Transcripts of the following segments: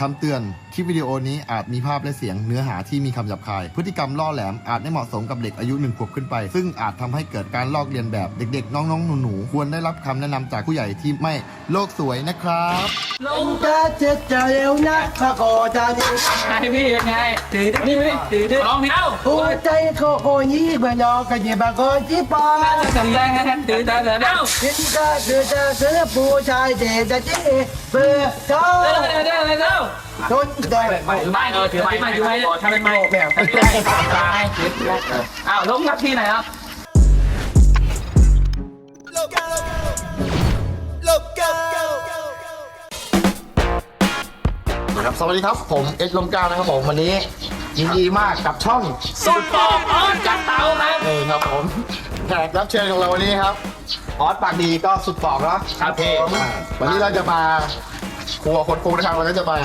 คำเตือน คลิปวิดีโอนี้อาจมีภาพและเสียงเนื้อหาที่มีคำหยาบคาย พฤติกรรมล่อแหลมอาจไม่เหมาะสมกับเด็กอายุหนึ่งขวบขึ้นไป ซึ่งอาจทำให้เกิดการลอกเลียนแบบเด็กๆ น้องๆ หนูๆ ควรได้รับคำแนะนำจากผู้ใหญ่ที่ไม่โลกสวยนะครับจะเจ็บจะเร็วนะข้าก็จะดีไงพี่ยังไงถือนี่ไม่ถือดื้อร้องเพลงเอ้าหัวใจก็โอยยี่เมื่อนอกกันยี่บางคนที่ปาสำแดงกันถือเดินเดินเอ้าคิดก็คือจะซื้อผู้ชายเด็กจะจีเบื่อเจ้าเดินเดินเดินเดินจนได้ถือไม้เออถือไม้ถือไม้ถือไม้ทำเป็นไม้แบบตายอ้าวล้มงับที่ไหนครับครับสวัสดีครับผมเอ็กลมก้านะครับผมวันนี้ยินดีมากกับช่องสุดปอกออนจัดเตาครับนี่ครับผมแขกรับเชิญของเราวันนี้ครับออสปากดีก็สุดปอกแล้วครับพี่อ่าวันนี้เราจะมา ครัวคนครูนะครับเราก็จะมา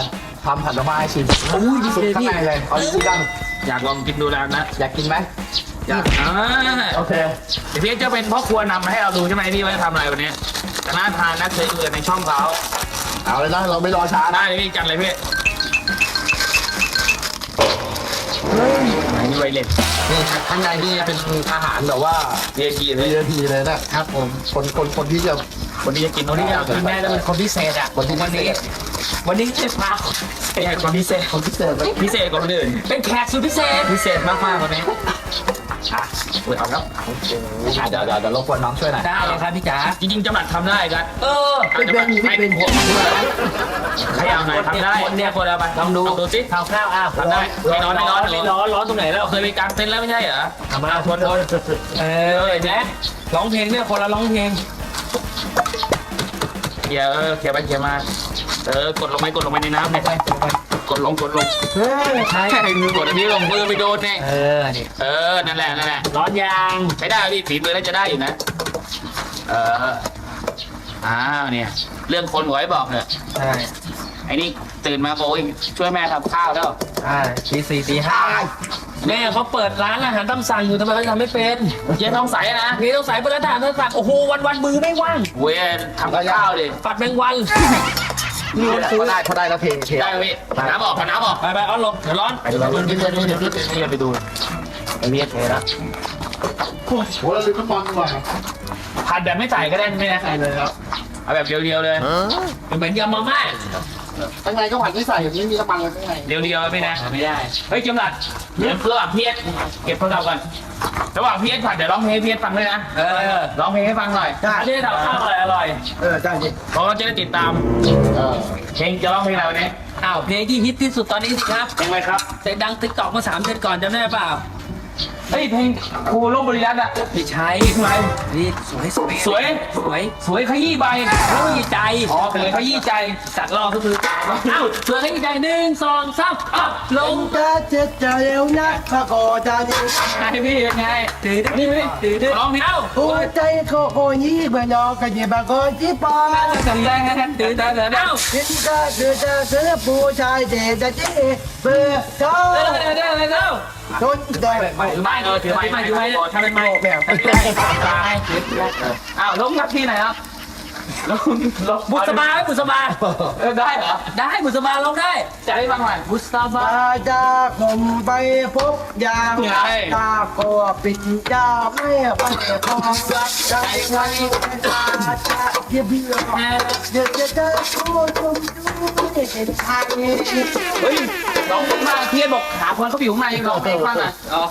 ทำผัดละไม้ชิมโอ้ยดีสุดเลยข้างพี่ในเลยเอาจริงจังอยากลองกินดูแล้วนะอยากกินไหมอยากอ่าโอเคเดี๋ยวพี่จะเป็นพ่อครัวนำมาให้เราดูใช่ไหมพี่ว่าจะทำอะไรวันนี้แต่น่าทานนะเคยดูในช่องเขาเอาเลยนะเราไม่รอช้านะได้เลยพี่จัดเลยพี่อันนี้ ไวเลสนี่ข้างในนี่เป็นอาหารแบบว่าเรียกีเลย VIP เลยนะครับผมคนคนคนที่จะคนที่จะกินคนที่จะกินแม่จะเป็นคนพิเศษอะคนที่วันนี้ วันนี้จะพาแขกคนพิเศษคนพิเศษเลยพิเศษกว่าคนอื่นเป็นแขกสุดพิเศษพิเศษมากๆวันนี้ อะคุยเอาครับอะเดี๋ยวเดี๋ยวเดี๋ยวรบกวนน้องช่วยหน่อยได้เลยครับพี่จ๋าจริงๆจำหนัดทำได้กันเออเป็นเป็นเป็นหัวใครเอาหน่อยทำได้คนเนี่ยคนเอาไปลองดูดูสิข้าวข้าวอ้าวทำได้ไม่ร้อนไม่ร้อนไม่ร้อนร้อนตรงไหนแล้วเคยไปกางเต็นท์แล้วไม่ใช่เหรอทำมาทนทนเออเห็นไหมร้องเพลงเนี่ยคนละร้องเพลงเขี่ยเออเขี่ยไปเขี่ยมาเออกดลงไปกดลงไปในน้ำเนี่ย กดลงกดลงเฮ้ยใช่มือกดอันนี้ลงมือไปโดนเนี่ยเออนี่เออนั่นแหละนั่นแหละร้อนยางใช้ได้พี่ฝีมือน่าจะได้อยู่นะเอออ้าวเนี่ย เรื่องคนหัวให้บอกเถอะใช่ไอ้นี่ตื่นมาโอ้ยช่วยแม่ทำข้าวแล้วใช่ตีสี่ตีห้าแม่เขาเปิดร้านอาหารตามสั่งอยู่ทำไมเขาทำไม่เป็นเจ๊ต้องใสนะนี่ต้องใส่เปิดร้านอาหารตามสั่งโอ้โหวันวันๆมือไม่ว่างเว้ยทำกับข้าวดิปัดแมงวันนี่แหละ พอได้พอได้แล้วเทเทได้ไหมพี่น้ำออกขอน้ำออกไปไปเอาลงเดี๋ยวร้อนไปดูนี่นี่นี่นี่นี่ไปดูไอ้เมียเทแล้วโอ้โหเราลืมน้ำมันดีกว่าผัดแบบไม่ใส่ก็ได้ไม่นะใส่เลยครับเอาแบบเดียวๆเลย เหมือนยำมาม่า ข้างในก็ผัดไม่ใส่ไม่มีน้ำมันเลยข้างใน เดียวๆไม่นะไม่ได้เฮ้ยจำรัดเดี๋ยวระหว่างเพียรเก็บโทรศัพท์ก่อนระหว่างเพียรผัดเดี๋ยวร้องเพลงให้เพียรฟังด้วยนะเออร้องเพลงให้ฟังหน่อยได้ อันนี้ทำข้าวอร่อยอร่อยเออได้ดิเพราะว่าจะได้ติดตามเออเพลงจะร้องเพลงอะไรวันนี้อ้าวเพลงที่ฮิตที่สุดตอนนี้สิครับเพลงอะไรครับแต่ดังติ๊กตอกมาสามเดือนก่อนจำได้เปล่า เฮ้ยเพลงครูลบบริรัตน์อะไม่ใช่ทำไมนี่สวยสวยสวย สวยสวยขยี้ใบเขายีใจอ๋อสวยขยี้ใจตัดรอบก็คืออ้าวสวยเขายีใจหนึ่งสองสามอ้าวลงจะเจ็บจะเร็วนะข้าก็จะดีไงพี่ยังไงถือนี่ไม่ถือดื้อร้องเพลงเอ้าหัวใจก็โอยยี่เมื่อนอกกันยี่บางคนที่ปาสำแดงกันถือเดินเดินเอ้าคิดก็คือจะซื้อผู้ชายเด็กจะจีเบื่อเจ้าเดินเดินเดินเดินจนได้ถือไม้เออถือไม้ถือไม้ทำเป็นไม้แบบตายอ้าวล้มงับที่ไหนครับล้มล้มบุษบาไหมบุษบาได้เหรอได้บุษบาลงได้จะให้ฟังหน่อยบุษบาจากผมไปพบยามไงตาก็ปิดยาไม่ไปพอรักใจไงตาจะเยี่ยมเบื่อเดี๋ยวจะเจอผู้ชมดูไม่เห็นทางนี้เฮ้ยร้องเพลงมาเพียรบอกหาคนเขาอยู่ข้างในร้องเพลงฟังอะอ๋อ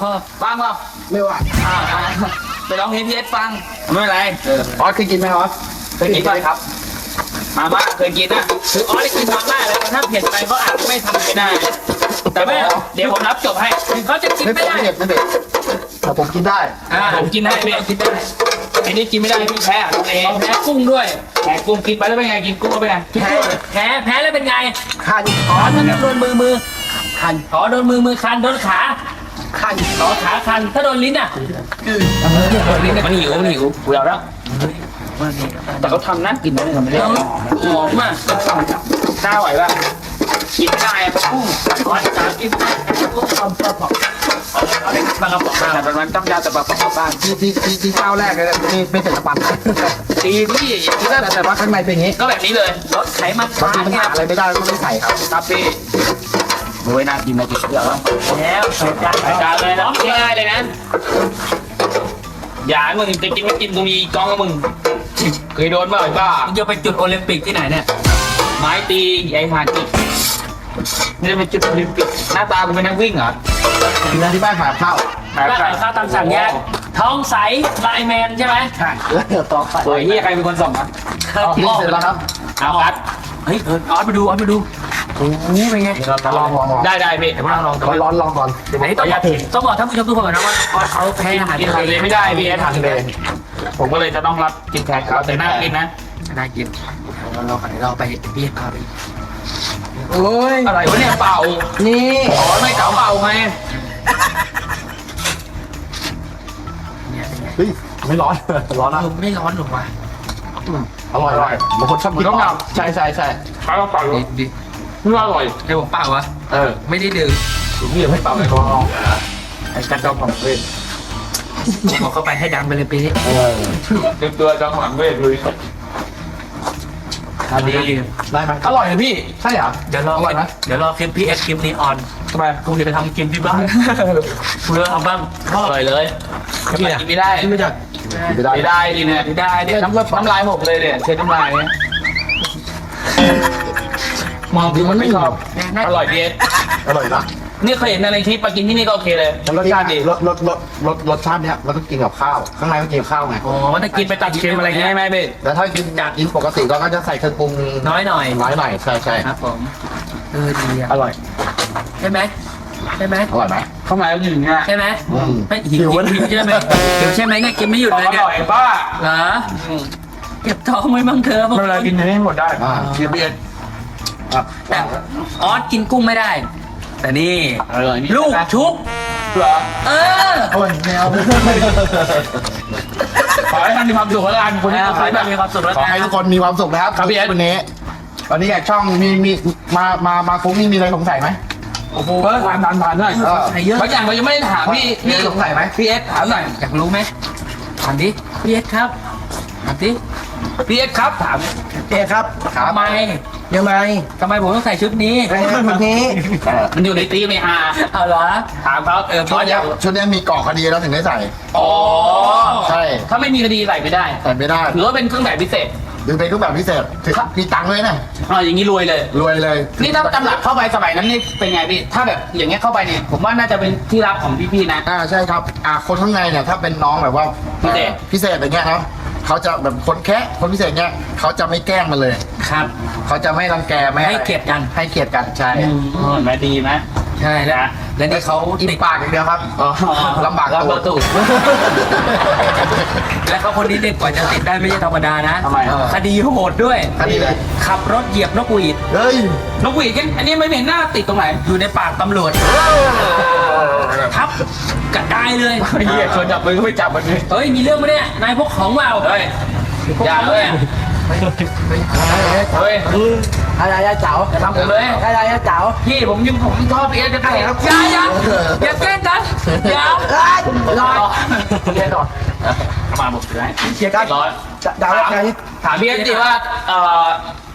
ฟังเปล่าไม่ว่าอ่าไปร้องเพลงพีเอสฟังไม่เป็นไรออสเคยกินไหมออสเคยกินไหมครับมาม่าเคยกินนะคืออ๋อได้กินมาม่าแล้วถ้าเผ็ดไปเขาอาจจะไม่ทำไม่ได้ แต่ไม่เดี๋ยวผมรับจบให้เขาจะกินไม่ไม่เผ็ดได้ไม่เผ็ดไม่เผ็ดแต่ผมกินได้อ่าผมกินได้พี่กินได้ไอ้นี่กินไม่ได้พี่แพ้ตัวเองแพ้กุ้งด้วยแพ้กุ้งกินไปแล้วเป็นไงกินกุ้งแล้วเป็นไงแพ้แพ้แพ้แล้วเป็นไงคันอ๋อถ้าโดนมือมือ คันอ๋อโดนมือมือคันโดนขาคันอ๋อขาคันถ้าโดนลิ้นอะมันหิวมันหิวกูเอาแล้ว แต่เขาทำน่ากินนะทำไม่ได้หอมมากกล้าไหวป่ะกินไม่ได้อะกุ้งร้อนจัดกินไม่ได้กุ้งทำปลาปอกเอาเลยบางกระป๋องมาแต่มันต้องยาแต่ปลาปอกบ้างที่ที่ที่ที่ข้าวแรกเลยนี่ไม่ใส่น้ำมันดีพี่อย่างนี้ก็แต่แต่ว่าข้างในเป็นอย่างนี้ ก็แบบนี้เลยลดไขมันบางทีมันหาอะไรไม่ได้ก็ไม่ใส่ครับครับพี่ โอ้ยน่ากินนะกินเดี๋ยวแล้วใส่จานใส่จานเลยนะง่ายๆเลยนะ อย่าให้มึงจะกินไม่กินกูมีกองกับมึง เคยโดนบ้าไอ้บ้ามึงจะไปจุดโอลิมปิกที่ไหนเนี่ย ไม้ตีไอ้หาจิกนี่จะเป็นจุดโอลิมปิก หน้าตากูเป็นนักวิ่งเหรอที่บ้านขายข้าวร้านขายข้าวตามสั่งแยกท้องใสไลน์แมนใช่ไหมใช่แล้วเดี๋ยวต่อไปโอ้ยที่ใครเป็นคนส่งอะกินเสร็จแล้วครับเอาคัดเฮ้ยเออออสมาดูออสมาดู โอ้โหเป็นไงลองลองลองได้ได้พี่เดี๋ยวเราลองร้อนร้อนลองก่อนไหนต้องบอกต้องบอกท่านผู้ชมทุกคนก่อนนะว่าออสเขาแพ้อาหารกินทะทะเลเลไม่ได้พี่ทานเลยผมก็เลยจะต้องรับกินแทนเขาแต่น่ากินนะน่ากินเราเราเราไปพี่พาไปโอ้ยอะไรวะเนี่ยเป่า นี่อ๋อไม่เก่าเป่าไงเนี่ยเป็นไงเฮ้ยไม่ร้อนร้อนนะเออไม่ร้อนหรอกวะอร่อยอร่อยบางคนชอบกินต้องนใช่ใช่ใช่เป่าเป่าดี ดีไม่อร่อยให้ผมเปล่าวะ เออไม่ได้ดื่มนี่ไม่เป่าเลยลองไอ้กระจอกของเวทบอกเข้าไปให้ดังไปเลยปีนี้เออเต็มตัวจอกของเวทเลยอันนี้ได้ไหมอร่อยนะพี่ ใช่เหรอเดี๋ยวรออร่อยไหมเดี๋ยวรอคลิปพี่เอสคลิปนี้ออนทำไมกูจะไปทำกินที่บ้านกูจะทำบ้างอร่อยเลยกินไม่ได้ไม่ได้ไม่ได้ไม่ได้ดิเนี่ยไม่ได้เนี่ยน้ำน้ำลายผมเลยเนี่ยเช็ดน้ำลายเนี่ย มองดูมันไม่ชอบอร่อยดีอร่อยนะนี่เคยเห็นในคลิปมากินที่นี่ก็โอเคเลยรสชาติดีรสรสรสรสรสชาติเนี้ยเราต้องกินกับข้าว ข้างในต้องกินกับข้าวไงอ๋อถ้ากินไปตัดเค็มอะไรเงี้ยไหมพี่แต่ถ้ากินอยากกินปกติเราก็จะใส่เครื่องปรุงน้อยหน่อยน้อยหน่อยใช่ใช่ครับผมเออดีอะอร่อยใช่ไหมใช่ไหมอร่อยไหมเข้ามาแล้วหนึ่งอะใช่ไหมอืมไม่หิวหิวใช่ไหมหิวใช่ไหมเนี่ยกินไม่หยุดอเลยเนี่ยร่อยป้าเหรอเก็บท้องไว้บ้างเถอะพวกเวลากินให้หมดได้อ่าเชียร์เบียร์ ครับแต่ออสกินกุ้งไม่ได้ แต่นี่อร่อยนี่ ลูกชุบเหรอเออ โอ้ยแมวขอให้ท่านมีความสุขแล้วกันคนที่ขอขายให้แบบมีความสุขแล้วขอกัน ให้ทุกคนมีความสุขนะครับครับพี่เอส วันนี้วันนี้แขกช่องมีมีมามามาฟุ้งนี่มีอะไรสงสัยไหมโอ้โหทานทานทานได้เออ ใส่เยอะ บางอย่างเรายังไม่ได้ถามพี่มีพี่สงสัยไหม พี่เอสถามหน่อยอยากรู้ไหมถามดิพี่เอสครับถามดิพี่เอสครับถามเอ๊ครับครับทำไม ยังไงทำไมผมต้องใส่ชุดนี้ไอ้คนนี้มันอยู่ในตีไม่ฮาเอาเหรอ ถามเขาเออชุดเนี้ยชุดเนี้ยมีก่อคดีแล้วถึงได้ใส่ อ๋อใช่ ถ้าไม่มีคดีใส่ไม่ได้ใส่ไม่ได้หรือว่าเป็นเครื่องแบบพิเศษดึงเป็นรูปแบบพิเศษถึงมีตังค์เลยนะอ๋ออย่างนี้รวยเลย รวยเลยนี่ถ้าตำหลักเข้าไปสมัยนั้นนี่เป็นไงพี่ ถ้าแบบอย่างเงี้ยเข้าไปเนี่ยผมว่าน่าจะเป็นที่รักของพี่ๆนะ อ่าใช่ครับอ่าคนข้างในเนี่ยถ้าเป็นน้องแบบว่าพิเศษพิเศษอย่างเงี้ยนะ เขาจะแบบคนแคะคนพิเศษเงี้ยเขาจะไม่แกล้งมันเลย ครับ เขาจะไม่รังแกไม่ให้เกียรติกัน ให้เกียรติกันใช่อืมแม่ดีไหมใช่แล้วและนี่เขาอิ่มปากอย่างเดียวครับลำบากรับตัวประตู และเขาคนนี้เด็กกว่าจะติดได้ไม่ใช่ธรรมดานะทำไมคดีโหดด้วย คดีเลยขับรถเหยียบนกหวีดเฮ้ยนกหวีดกันอันนี้ไม่เห็นหน้าติดตรงไหนอยู่ในปากตำรวจทับกระจายเลยไอ้เหี้ยชวนจับมือก็ไม่จับมันเลยเฮ้ยมีเรื่องไหมเนี่ยนายพกของเปล่าเฮ้ยอย่าเลยเฮ้ย อะไรอะเจ๋าอย่าทำผมเลยอะไรอะเจ๋าพี่ผมยังผมชอบพี่เอสจะไปครับอย่าอย่าอย่าแกล้งกันอย่าเอ้ยรอเรียนก่อนมาหมดเลยเชียร์กันร้อยดาวอะไรนี่ถามพี่เอสดิว่าเอ่อ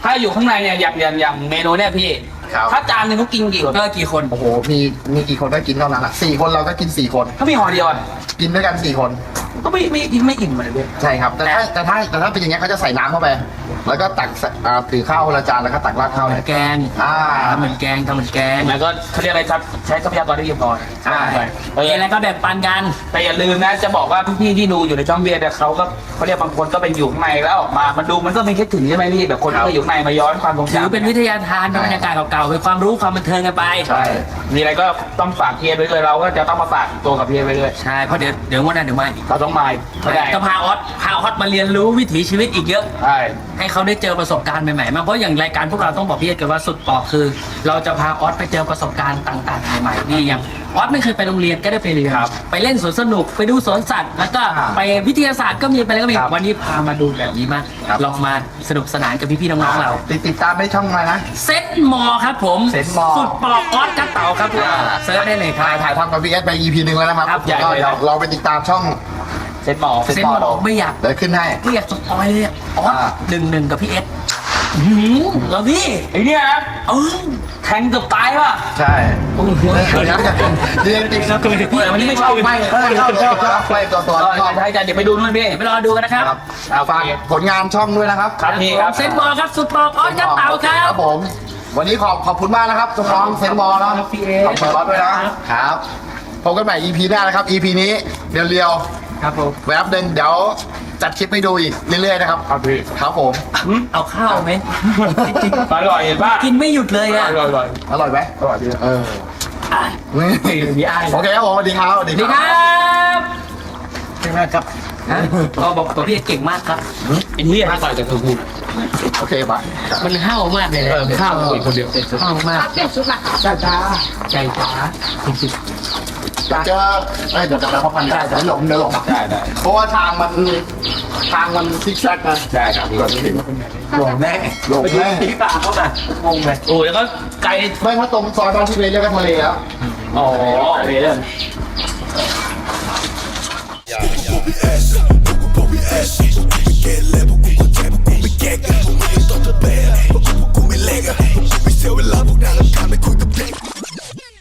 ถ้าอยู่ข้างในเนี่ยอย่างอย่างอย่างเมนูเนี่ยพี่ครับถ้าจานหนึงเขากินกี่คนเออกี่คนโอ้โหมีมีกี่คนก็กินเท่านั้นอะสี่คนเราก็กินสี่คนถ้ามีห่อเดียวอะกินด้วยกันสี่คน ก็ไม่ไม่ไม่อิ่มเลยพี่ใช่ครับ แต่ถ้าแต่ถ้าแต่ถ้าเป็นอย่างเงี้ยเขาจะใส่น้ำเข้าไป แล้วก็ตักใส่อ่าถือข้าวคนละจานแล้วก็ตักราดข้าวเหมืเลอยนแกงอ่า ทำเหมือนแกงทำเหมือนแกงแล้วก็เขาเรียกอะไรครับใช้ทรัพยากรที่เพียงพอใช่เออ มีอะไรก็แบ่งปันกัน แต่อย่าลืมนะจะบอกว่าพี่ๆที่ดูอยู่ในช่องเบียร์เนี่ยเขาก็เขาเรียกบางคนก็เป็นอยู่ข้างในแล้วออกมา มันดูมันก็เป็นแค่ถึงใช่ไหมพี่แบบคนที่เคยอยู่ข้างในมาย้อนความทรงถือจำเป็นวิทยาทานเป็นบรรยากาศเก่าๆเป็นความรู้ความบันเทิงกันไป ใช่มีอะไรก็ต้องฝากเพียร์ไว้เลยเราก็จะต้องมาฝากตัวกับเพียร์ไว้เลย ใช่เพราะเดี๋ยวเดี๋ยววันนั้นเดี๋ยวมาอีก เราต้องมาไม่ได้ก็พาออสพาออสมาเรียนรู้วิถีชีวิตอีกเยอะ ใช่ ให้เขาได้เจอประสบการณ์ใหม่ๆมากเพราะอย่างรายการพวกเราต้องบอกพี่เอ็ดกันว่าสุดปอกคือ เราจะพาออสไปเจอประสบการณ์ต่างๆใหม่ๆนี่อย่างออสไม่เคยไปโรงเรียนก็ได้ไปเรียนไปเล่นสวนสนุกไปดูสวนสัตว์ แล้วก็ไปวิทยาศาสตร์ก็มีไปแล้วก็มีวันนี้พามาดูแบบนี้มากลองมาสนุกสนานกับพี่ๆน้องๆเรา ติดติดตามได้ช่องอะไรนะ เซ็ตมอครับผม เซ็ตมอ สุดปอกออสจัดเต่าครับเซิร์ชได้เลยครับถ่ายถ่ายทำกับพีเอสไป EP หนึ่งแล้วนะครับ ครับใหญ่ก็เลยเดี๋ยวเราไปติดตามช่อง เซ็ตหมอเซ็ตมอไม่อยากเดี๋ยวขึ้นให้ ไม่อยากสปอยเลยอะออสอ่า หนึ่งหนึ่งกับพี่เอสอื้อหือแล้วพี่ไอ้เนี่ยนะเออแทงเกือบตายว่ะใช่เดี๋ยวนะเรียนติดแล้วเคยพี่วันนี้ไม่ชอบไม่เออชอบชอบชอบไปตัวตัวชอบใช่ใช่เดี๋ยวไปดูนู่นพี่ ไปรอดูกันนะครับครับอ่าฝากผลงานช่องด้วยนะครับ ครับพี่ครับ เซ็ตบอลครับสุดปอกออสจัดเต่าครัคบรับ ผม วันนี้ขอบขอบคุณมากนะครับเจ้าของเซนบอลเนาะครับพี่เอขอบคุณรอดด้วยนะครับพบกันใหม่ EP หน้านะครับ EP นี้เรียว ครับผมๆแวบหนึ่งเดี๋ยวจัดคลิปให้ดูอีกเรื่อยๆนะครับครับพี่ครับผมเอาข้าวไหมจริงอร่อยเห็นป่ะๆกินไม่หยุดเลยอะอร่อยอร่อยอร่อยไหมอร่อยดีเอออะนี่พี่อ้ายโอเคครับผมสวัสดีครับสวัสสดีวัสดีคครับรับใช่ไหมครับฮะก็บอกตัวพี่เอสเก่งมากครับไอ้เนี่ยอร่อยแต่คือกูโอเคป่ะมันข้าวมากเลยนะเออข้าวอีกคนเดียวข้าวมากเปลี่ยนชุดละจ้าจ้าใจจ๋าจริงเอยาจะเอ้เดี๋ยวจะพักผ่อนได้เดี๋ยวหลงเดี๋ยวหลงได้ได้เพราะว่าทางมันทางมันซิกแซกนะใช่ครับหลงถึงหลงแน่หลงแน่ที่ตาเข้าน่งงไลยโอ้ยแล้วก็ไกลไม่ถ้าตรงซอยบ้านที่เบลเรียกกันทะเลแล้วอ๋อเบเลยอย่ย